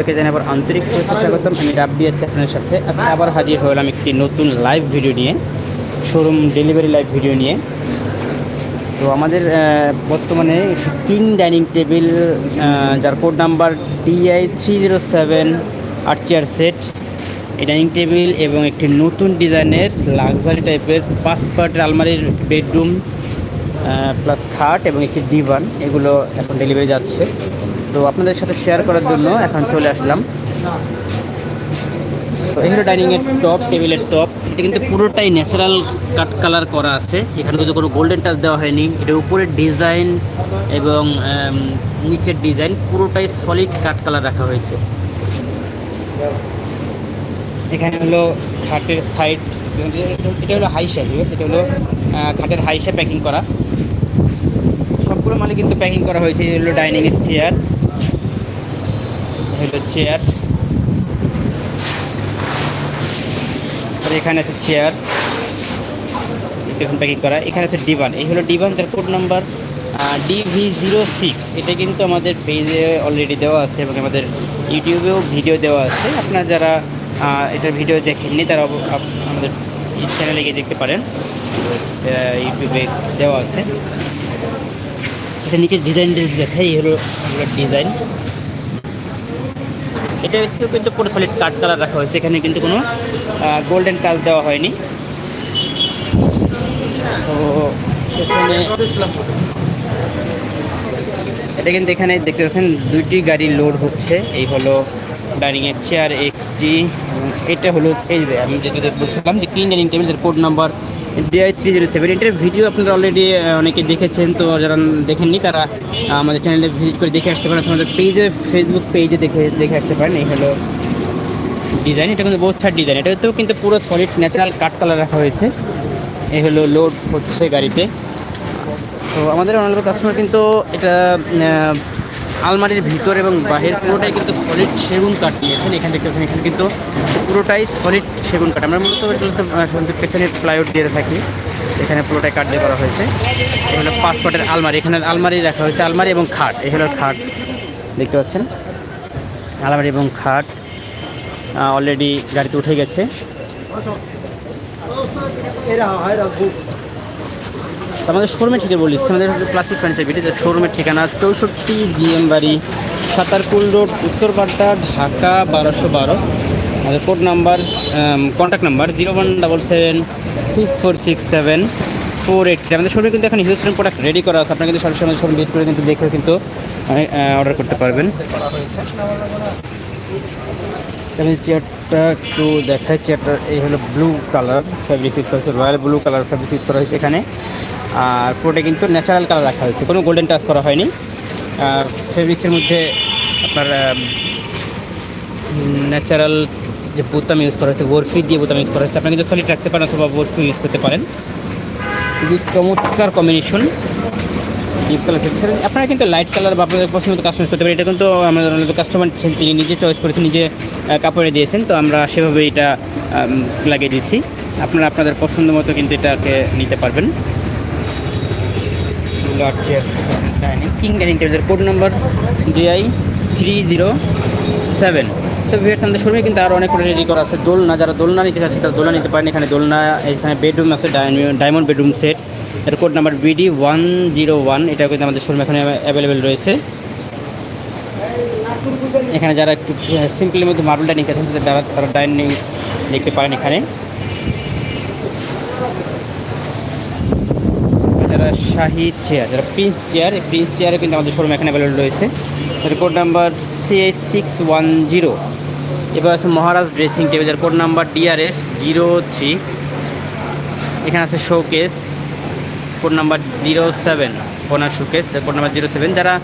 আপনাকে জানাই আবার আন্তরিক শুভেচ্ছা স্বাগতম। আমি রাব্বি আছি আপনার সাথে। আজকে আবার হাজির হলাম একটি নতুন লাইভ ভিডিও নিয়ে শোরুম ডেলিভারি লাইভ ভিডিও নিয়ে। তো আমাদের বর্তমানে কিং ডাইনিং টেবিল যার code number DI three zero seven আট চেয়ার সেট এই ডাইনিং টেবিল এবং একটি নতুন ডিজাইনের লাক্সারি টাইপের পাঁচ আলমারির বেডরুম প্লাস খাট এবং একটি ডিভান এগুলো এখন ডেলিভারি যাচ্ছে। তো আপনাদের সাথে শেয়ার করার জন্য এখন চলে আসলাম। তো হলো ডাইনিংয়ের টপ টেবিলের টপ এটা কিন্তু পুরোটাই ন্যাচারাল কাট কালার করা আছে। এখানে কিন্তু কোনো গোল্ডেন টাচ দেওয়া হয়নি। এটার উপরের ডিজাইন এবং নিচের ডিজাইন পুরোটাই সলিড কাট কালার রাখা হয়েছে। এখানে হলো খাটের সাইড এটা হলো হাই শেপ এটা হলো খাটের হাই শেপ প্যাকিং করা। সবগুলো মালে কিন্তু প্যাকিং করা হয়েছে। এই হলো ডাইনিংয়ের চেয়ার হলো চেয়ার এখানে আছে চেয়ার এখন প্যাকিং করা। এখানে আছে ডিভান এই হলো ডিভান যার code number DV zero six এটা কিন্তু আমাদের পেজে অলরেডি দেওয়া আছে এবং আমাদের ইউটিউবেও ভিডিও দেওয়া আছে। আপনারা যারা এটার ভিডিও দেখেননি, তারা আমাদের চ্যানেলে গিয়ে দেখতে পারেন। ইউটিউবে দেওয়া আছে। এটা নিচের ডিজাইন দেখাই, এই হলো ডিজাইন এটা হচ্ছে কিন্তু পুরো সলিড কাট কালার রাখা হয়েছে। এখানে কিন্তু কোনো গোল্ডেন টাচ দেওয়া হয়নি। এটা কিন্তু এখানে দেখতে পাচ্ছেন, দুইটি গাড়ি লোড হচ্ছে। এই হলো ডাইনিংয়ের চেয়ার একটি এটা হলো, এই আমি যেটা বলছিলাম যে ক্লিন ডাইনিং টেবিলের code number DI three zero seven এটার ভিডিও আপনারা অলরেডি অনেকে দেখেছেন, তো যারা দেখেননি, তারা আমাদের চ্যানেলে ভিজিট করে দেখে আসতে পারেন, আমাদের পেজে ফেসবুক পেজে দেখে দেখে আসতে পারেন। এই হলো ডিজাইন এটা কিন্তু বোস্টার ডিজাইন এটাতেও কিন্তু পুরো সলিড ন্যাচারাল কাট কালার রাখা হয়েছে। এই হলো লোড হচ্ছে গাড়িতে। তো আমাদের অনেক কাস্টমার কিন্তু এটা আলমারির ভিতর এবং বাহির পুরোটাই কিন্তু সলিড সেগুন কাঠ নিয়েছেন। এখানে দেখতেছেন এখানে কিন্তু পুরোটাই সলিড সেগুন কাঠ। আমরা মূলত পেছনে প্লাইউড দিয়ে থাকি, এখানে পুরোটাই কাঠ দিয়ে করা হয়েছে। হলো পাসপোর্টের আলমারি। এখানে আলমারি রাখা হয়েছে, আলমারি এবং খাট। হলো খাট, দেখতে পাচ্ছেন? আলমারি এবং খাট অলরেডি গাড়িতে উঠে গেছে। আমাদের শোরুমের ঠিকানা বলি আমাদের প্লাস্টিক ফার্নিচার বিটি শোরুমের ঠিকানা চৌষট্টি জিএম বাড়ি, সাতারকুল রোড উত্তরপাড্ডা ঢাকা বারোশো বারো। আমাদের code number contact number zero one double seven six four six seven four eight আমাদের শোরুমে কিন্তু এখন হিউজ প্রোডাক্ট রেডি করা আছে। আপনারা কিন্তু সরাসরি আমাদের শোরুম ভিজিট করে কিন্তু দেখে কিন্তু অর্ডার করতে পারবেন। আমি চেয়ারটা একটু দেখাই। চেয়ারটা এই হলো ব্লু কালার ফ্যাব্রিক ইউজ করা হয়েছে। Royal blue colour fabric use করা হয়েছে এখানে। আর পুরোটা কিন্তু ন্যাচারাল কালার রাখা হয়েছে। কোনো গোল্ডেন টাচ করা হয়নি। ফেব্রিক্সের মধ্যে আপনার ন্যাচারাল যে বোতাম ইউজ করা হয়েছে, বরফি দিয়ে বোতাম ইউজ করা হয়েছে। আপনি কিন্তু সলিড রাখতে পারেন অথবা বরফি ইউজ করতে পারেন। খুবই চমৎকার কম্বিনেশন ডিপ কালার আপনারা কিন্তু লাইট কালার বা আপনাদের পছন্দ মতো কাস্টমাইজ করতে পারেন। এটা কিন্তু আমাদের কাস্টমার তিনি নিজে চয়েস করেছেন নিজে কাপড়ে দিয়েছেন। তো আমরা সেভাবে এটা লাগিয়ে দিয়েছি। আপনারা আপনাদের পছন্দ মতো কিন্তু এটাকে নিতে পারবেন। ডাইনিং। কিং ডাইনিং টেবিলের code number DI three zero seven তো ভিয়ার্স আমাদের শোরুমে কিন্তু আরও অনেক রেডি করা আছে। দোলনা, যারা দোলনা নিতে চাচ্ছে, তারা দোলনা নিতে পারেন। এখানে দোলনা, এখানে বেডরুম আছে ডায়মন্ড বেডরুম সেট এর code number BD one zero one এটা কিন্তু আমাদের শোরুমে এখানে অ্যাভেলেবেল রয়েছে। এখানে যারা একটু সিম্পলের মধ্যে মার্বেল ডাইনিং আছেন তারা তারা ডাইনিং দেখতে পারেন এখানে। যারা শাহি চেয়ার যারা প্রিন্স চেয়ার এই প্রিন্স চেয়ারও কিন্তু আমাদের শোরুম এখানে অ্যাভেলেবল রয়েছে। Code number C CH six one zero এবার আছে মহারাজ ড্রেসিং টেবিল যার code number DRS zero three এখানে আছে showcase code number zero seven corner showcase code number zero seven যারা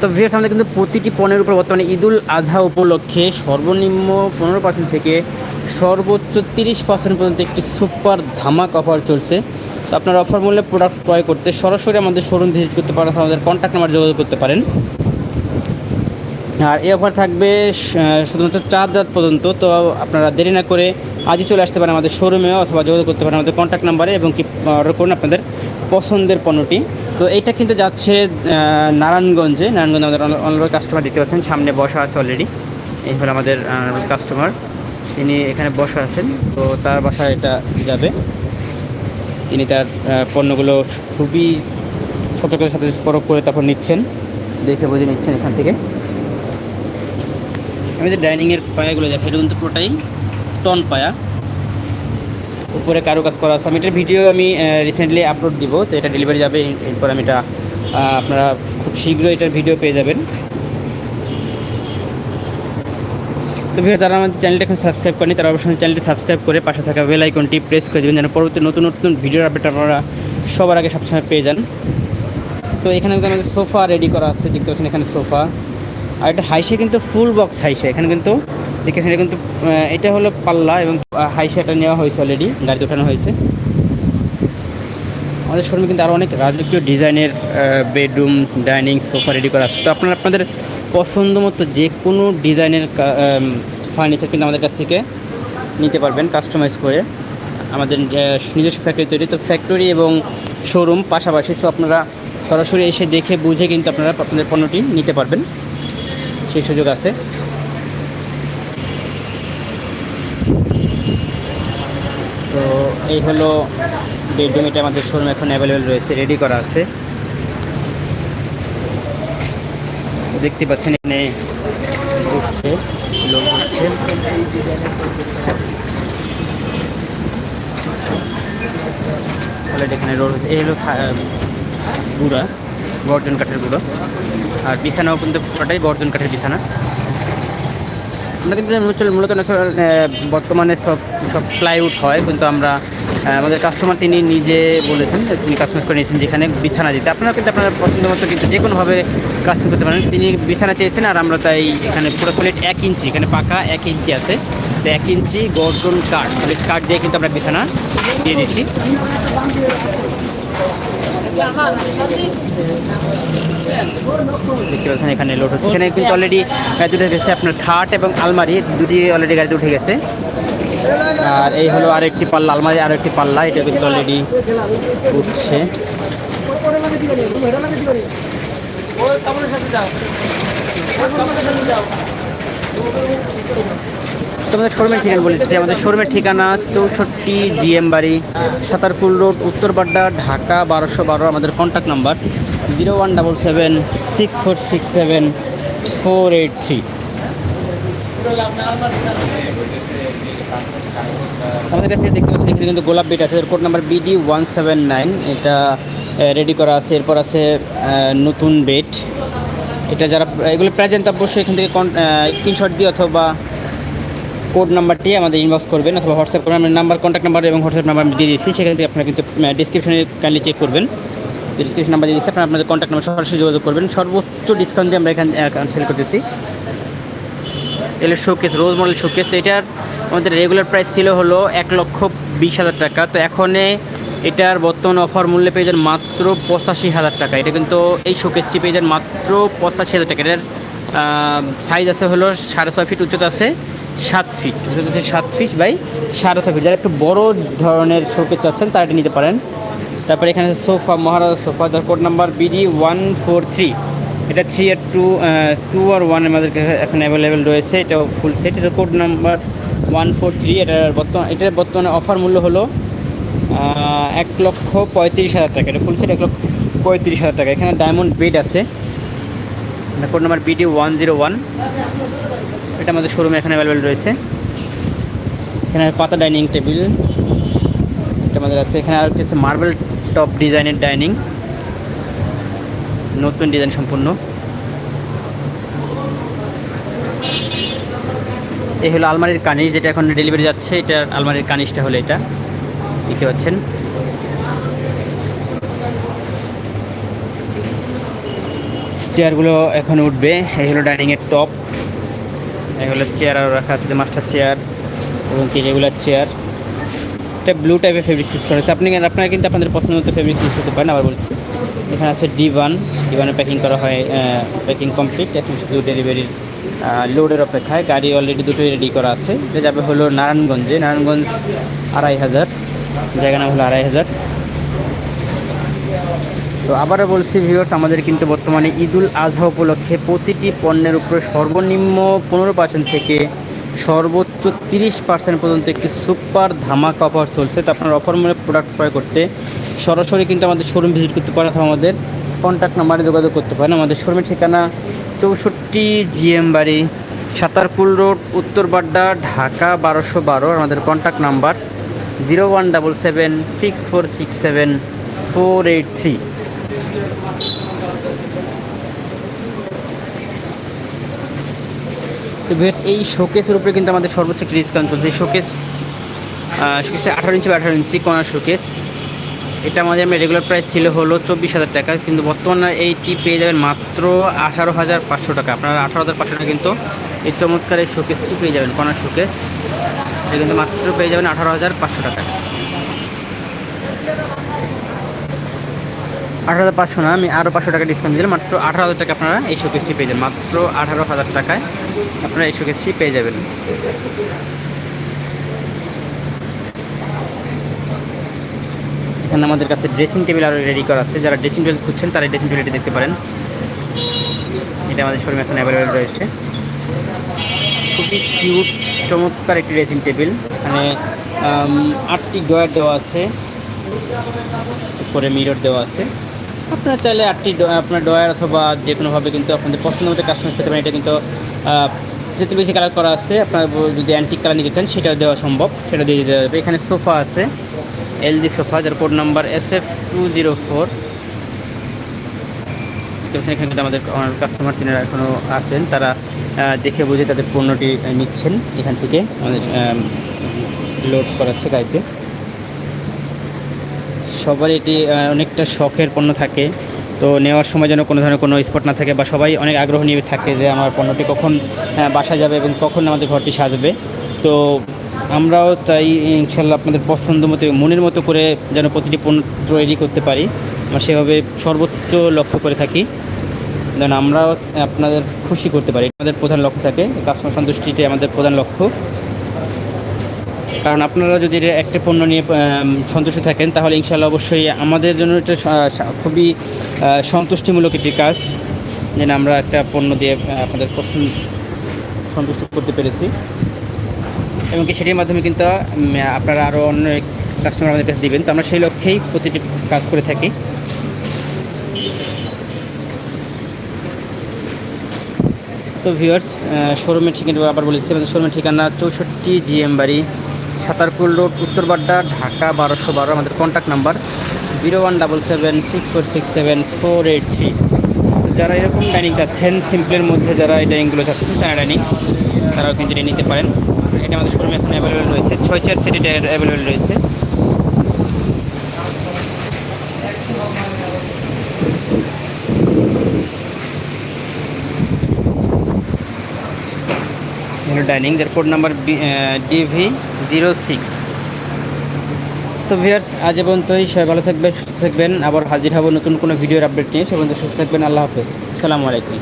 তো ভিয়ার্স আমাদের কিন্তু প্রতিটি পণ্যের উপর বর্তমানে ঈদুল আজহা উপলক্ষে সর্বনিম্ন পনেরো পার্সেন্ট থেকে সর্বোচ্চ তিরিশ পার্সেন্ট পর্যন্ত একটি সুপার ধামাক অফার চলছে। তো আপনারা অফার মূল্যে প্রোডাক্ট ক্রয় করতে সরাসরি আমাদের শোরুম ভিজিট করতে পারেন আমাদের কন্ট্যাক্ট নাম্বার যোগাযোগ করতে পারেন। আর এই অফার থাকবে শুধুমাত্র চার রাত পর্যন্ত, তো আপনারা দেরি না করে আজই চলে আসতে পারেন আমাদের শোরুমে অথবা যোগাযোগ করতে পারেন আমাদের কন্ট্যাক্ট নাম্বারে এবং কি অর্ডার করুন আপনাদের পছন্দের পণ্যটি। তো এটা কিন্তু যাচ্ছে নারায়ণগঞ্জে। নারায়ণগঞ্জে আমাদের অনলাইন কাস্টমার দেখতে পাচ্ছেন, সামনে বসা আছে অলরেডি এই হলো আমাদের কাস্টমার তিনি এখানে বসা আছেন, তো তার বাসায় এটা যাবে। তিনি তার পণ্যগুলো খুবই সতর্কতার সাথে পরখ করে তারপর নিচ্ছেন। দেখে বুঝে নিচ্ছেন এখান থেকে। আমি যে ডাইনিংয়ের পায়াগুলো দেখি, এটা কিন্তু পুরোটাই টন পায়া। উপরে কারও কাজ করা আছে। আমি এটার ভিডিও আমি রিসেন্টলি আপলোড দিব, তো এটা ডেলিভারি যাবে। এরপর আমি এটা আপনারা খুব শীঘ্রই এটার ভিডিও পেয়ে যাবেন। তো ভিডিও যারা আমাদের চ্যানেলটা এখন সাবস্ক্রাইব করেনি তারা অবশ্যই চ্যানেলটি সাবস্ক্রাইব করে পাশে থাকা বেল আইকনটি প্রেস করে দেবেন, যেন পরবর্তী নতুন নতুন ভিডিওর আপডেট আপনারা সবার আগে সবসময় পেয়ে যান। তো এখানে আমাদের সোফা রেডি করা আছে, দেখতে পাচ্ছেন এখানে সোফা আর এটা হাইসে কিন্তু ফুল বক্স হাইসে এখানে কিন্তু দেখেছেন এটা কিন্তু এটা হলো পাল্লা এবং হাইসে এটা নেওয়া হয়েছে অলরেডি গাড়িতে ওঠানো হয়েছে। আমাদের শোরুমে কিন্তু আরও অনেক রাজকীয় ডিজাইনের বেডরুম ডাইনিং সোফা রেডি করা আছে। তো আপনারা, আপনাদের পছন্দ মতো যে কোনো ডিজাইনের ফার্নিচার কিন্তু আমাদের কাছ থেকে নিতে পারবেন কাস্টমাইজ করে। আমাদের নিজস্ব ফ্যাক্টরি তৈরি। তো ফ্যাক্টরি এবং শোরুম পাশাপাশি তো আপনারা সরাসরি এসে দেখে বুঝে কিন্তু আপনারা আপনাদের পণ্যটি নিতে পারবেন। সেই সুযোগ আছে। তো এই হলো বেডরুম এটা আমাদের শোরুম এখন অ্যাভেলেবেল রয়েছে রেডি করা আছে তো দেখতে পাচ্ছেন, এখানে লোক এখানে রোড এই হলো গুঁড়া, গর্জন কাঠের গুঁড়ো। আর বিছানাও কিন্তু পুরোটাই গর্জন কাঠের বিছানা। আমরা কিন্তু মূলত ন্যাচারাল বর্তমানে সব সব প্লাইউড হয়, কিন্তু আমরা আমাদের কাস্টমার তিনি নিজে বলেছেন তিনি কাস্টমাইজ করে নিয়েছেন যেখানে বিছানা দিতে। আপনারা কিন্তু আপনার পছন্দ মতো কিন্তু যে কোনোভাবে কাস্টমাইজ করতে পারেন। তিনি বিছানা চেয়েছেন আর আমরা তাই এখানে পুরো সলিড এক ইঞ্চি, এখানে পাকা এক ইঞ্চি আছে। তো এক ইঞ্চি গর্জন কাঠ সলিড কাঠ দিয়ে কিন্তু আমরা বিছানা দিয়ে দিচ্ছি দেখতে পাচ্ছেন এখানে লোড হচ্ছে। এখানে কিন্তু অলরেডি গাড়িতে উঠে গেছে আপনার খাট এবং আলমারি। দুটি অলরেডি গাড়িতে উঠে গেছে। আর এই হলো আরেকটি পাল্লা আলমারি আরেকটি পাল্লা, এটা কিন্তু অলরেডি উঠছে। তোমাদের শোরুমের ঠিকানা বলে দিচ্ছি। আমাদের শোরুমের ঠিকানা চৌষট্টি জিএম বাড়ি, সাতারকুল রোড উত্তরপাড্ডা ঢাকা বারোশো বারো, আমাদের contact number zero one double seven six four six seven four eight three আমাদের কাছে দেখতে পাচ্ছেন, এখানে কিন্তু গোলাপ বেড আছে। Code number BD one seven nine এটা রেডি করা আছে। এরপর আছে নতুন বেড। এটা যারা, এগুলো প্রেজেন্ট অবশ্যই এখান থেকে স্ক্রিনশট দিয়ে অথবা কোড নাম্বারটি আমাদের ইনবক্স করবেন অথবা হোয়াটসঅ্যাপ করবেন। আমার নাম্বার কন্ট্যাক্ট নাম্বার এবং হোয়াটসঅ্যাপ নাম্বার আমি দিয়ে দিচ্ছি সেখান থেকে আপনারা কিন্তু ডিসক্রিপশনে কাইন্ডলি চেক করবেন। ডিসক্রিপশন নাম্বার দিয়ে দিচ্ছি আপনারা আপনাদের কন্ট্যাক্ট নাম্বার সরাসরি যোগাযোগ করবেন। সর্বোচ্চ ডিসকাউন্ট দিয়ে আমরা এখানে সেল করতেছি। এগুলো শোকেস রোজ মডেল শোকেস তো এটার আমাদের রেগুলার প্রাইস ছিল হলো এক লক্ষ বিশ হাজার টাকা। তো এখন এটার বর্তমান অফার মূল্যে পেয়ে যান মাত্র পঁচাশি হাজার টাকা। এটা কিন্তু এই শোকেসটি পেয়ে যান মাত্র পঁচাশি হাজার টাকা। এটার সাইজ আছে হলো সাড়ে ছয় ফিট উচ্চতা আছে সাত ফিট আছে সাত ফিট বাই সাড়ে ছয় ফিট যারা একটু বড় ধরনের শোকেস চাচ্ছেন, তারা এটা নিতে পারেন। তারপরে এখানে আছে সোফা মহারাজা সোফা যার code number BD one four three এটা থ্রি আর টু টু আর ওয়ান আমাদের এখন অ্যাভেলেবেল রয়েছে। এটা ফুল সেট এটা code number one four three এটার বর্তমান এটার বর্তমানে অফার মূল্য হলো এক লক্ষ পঁয়ত্রিশ হাজার টাকা। এটা ফুল সেট এক লক্ষ পঁয়ত্রিশ হাজার টাকা। এখানে ডায়মন্ড বেড আছে। Code number BD one zero one এটা আমাদের শোরুমে এখানে অ্যাভেলেবেল রয়েছে। এখানে পাতা ডাইনিং টেবিল এটা আমাদের আছে। এখানে আর কিছু মার্বেল টপ ডিজাইনের ডাইনিং নতুন ডিজাইন সম্পূর্ণ। এই হলো আলমারির কানিজ যেটা এখন ডেলিভারি যাচ্ছে। এটা আলমারির কানিজটা হলো এটা। দেখতে পাচ্ছেন। চেয়ারগুলো এখন উঠবে। এই হলো ডাইনিংয়ের টপ। এই হলো চেয়ার আরও রাখা আছে, মাস্টার চেয়ার এবং কি রেগুলার চেয়ার। এটা ব্লু টাইপের ফেব্রিক্স ইউজ করা হচ্ছে আপনি আপনারা কিন্তু আপনাদের পছন্দ মতো ফেব্রিক্স ইউজ করতে পারেন, আবার বলছি। এখানে আছে ডিভান ডিভানে প্যাকিং করা হয় প্যাকিং কমপ্লিট এখন শুধু ডেলিভারির লোডের অপেক্ষায় গাড়ি অলরেডি দুটোই রেডি করা আছে। এটা যাবে হলো নারায়ণগঞ্জে, নারায়ণগঞ্জ আড়াই হাজার জায়গা নাম হলো আড়াই হাজার। তো আবারও বলছি ভিউয়ার্স আমাদের কিন্তু বর্তমানে ঈদুল আজহা উপলক্ষে প্রতিটি পণ্যের উপরে সর্বনিম্ন পনেরো পার্সেন্ট থেকে সর্বোচ্চ তিরিশ পার্সেন্ট পর্যন্ত একটি সুপার ধামাকা অফার চলছে। তো আপনার অফার মূল্যে প্রোডাক্ট ক্রয় করতে সরাসরি কিন্তু আমাদের শোরুম ভিজিট করতে পারেন আমাদের কন্ট্যাক্ট নাম্বারে যোগাযোগ করতে পারেন। আমাদের শোরুমের ঠিকানা চৌষট্টি জিএম বাড়ি সাতারপুল রোড উত্তর বাড্ডা ঢাকা বারোশো বারো। আমাদের contact number zero one double seven six four six seven four eight three. তো ভিউয়ার্স, এই শোকেসের উপরে কিন্তু আমাদের সর্বোচ্চ ডিসকাউন্ট চলছে। এই শোকেস শোকেসটা আঠারো ইঞ্চি বা আঠারো ইঞ্চি কর্নার শোকেস এটা আমাদের রেগুলার প্রাইস ছিল হলো চব্বিশ হাজার টাকা, কিন্তু বর্তমানে এইটি পেয়ে যাবেন মাত্র আঠারো হাজার পাঁচশো টাকা। আপনারা আঠারো হাজার পাঁচশো টাকা কিন্তু এই চমৎকার এই শোকেসটি পেয়ে যাবেন কর্নার শোকেস এটা কিন্তু মাত্র পেয়ে যাবেন আঠারো হাজার পাঁচশো টাকা। আঠারো হাজার পাঁচশো না, আমি আরও পাঁচশো টাকা ডিসকাউন্ট দিলাম, মাত্র আঠারো হাজার টাকা আপনারা এই শোকেসটি পেয়ে যাবেন, মাত্র আঠারো হাজার টাকায় আপনারা এই শোকেসটি পেয়ে যাবেন। এখানে আমাদের কাছে ড্রেসিং টেবিল আরও রেডি করা আছে। যারা ড্রেসিং টেবিল খুঁজছেন, তারা ড্রেসিং টেবিলটি দেখতে পারেন। এটা আমাদের শোরুমে এখন অ্যাভেলেবেল রয়েছে। খুবই কিউট চমৎকার একটি ড্রেসিং টেবিল এখানে আটটি ডয়ার দেওয়া আছে। উপরে মিরর দেওয়া আছে। আপনারা চাইলে আটটি আপনার ডয়ার অথবা যে কোনোভাবে কিন্তু আপনাদের পছন্দ মতো কাস্টমাইজ করতে পারেন। এটা কিন্তু যেতে বেশি কালার করা আছে, আপনার যদি অ্যান্টিক কালার নিতে চান, সেটাও দেওয়া সম্ভব। সেটা দিয়ে দেওয়া যাবে এখানে সোফা আছে। এলজি সোফা যার code number S F two zero four. এখানে কিন্তু আমাদের কাস্টমার তিনারা এখনও আছেন, তারা দেখে বুঝে তাদের পণ্যটি নিচ্ছেন এখান থেকে। আমাদের লোড করাচ্ছে গাড়িতে। সবার এটি অনেকটা শখের পণ্য থাকে। তো নেওয়ার সময় যেন কোনো ধরনের কোনো স্পট না থাকে বা সবাই অনেক আগ্রহ নিয়ে থাকে যে আমার পণ্যটি কখন বাসা যাবে এবং কখন আমাদের ঘরটি সাজবে। তো আমরাও চাই, ইনশাল্লাহ আপনাদের পছন্দ মতো, মনের মতো করে যেন প্রতিটি পণ্য তৈরি করতে পারি। আমরা সেভাবে সর্বোচ্চ লক্ষ্য করে থাকি, যেন আমরাও আপনাদের খুশি করতে পারি। আমাদের প্রধান লক্ষ্য থাকে কাস্টমার সন্তুষ্টিটি আমাদের প্রধান লক্ষ্য। কারণ আপনারা যদি একটা পণ্য নিয়ে সন্তুষ্ট থাকেন, তাহলে ইনশাল্লাহ অবশ্যই আমাদের জন্য এটা খুবই সন্তুষ্টিমূলক একটি কাজ, যেন আমরা একটা পণ্য দিয়ে আপনাদের পছন্দ, সন্তুষ্ট করতে পেরেছি। এবং সেটির মাধ্যমে কিন্তু আপনারা আরও অন্য কাস্টমার আমাদের কাছে দিবেন। তো আমরা সেই লক্ষ্যেই প্রতিটি কাজ করে থাকি। তো ভিউয়ার্স শোরুমের ঠিকানা আবার বলেছি আমাদের শোরুমের ঠিকানা চৌষট্টি জিএম বাড়ি সাতারপুল রোড, উত্তর বাড্ডা, ঢাকা বারোশো বারো। আমাদের contact number zero one double seven six four six seven four eight three. যারা এরকম ডাইনিং চাচ্ছেন সিম্পলের মধ্যে যারা এই ডাইনিংগুলো চাচ্ছেন, চায়না ডাইনিং তারাও কিন্তু নিতে পারেন। এটা আমাদের শোরুমে এখন অ্যাভেলেবেল রয়েছে। ছয় চেয়ার সেট অ্যাভেলেবেল রয়েছে। ডাইনিং যার code number DV zero six তো ভিয়ার্স আজ এবং সবাই ভালো থাকবেন, সুস্থ থাকবেন। আবার হাজির হব নতুন কোনো ভিডিওর আপডেট নিয়ে। সে পর্যন্ত সুস্থ থাকবেন। আল্লাহ হাফেজ। আসসালামু আলাইকুম।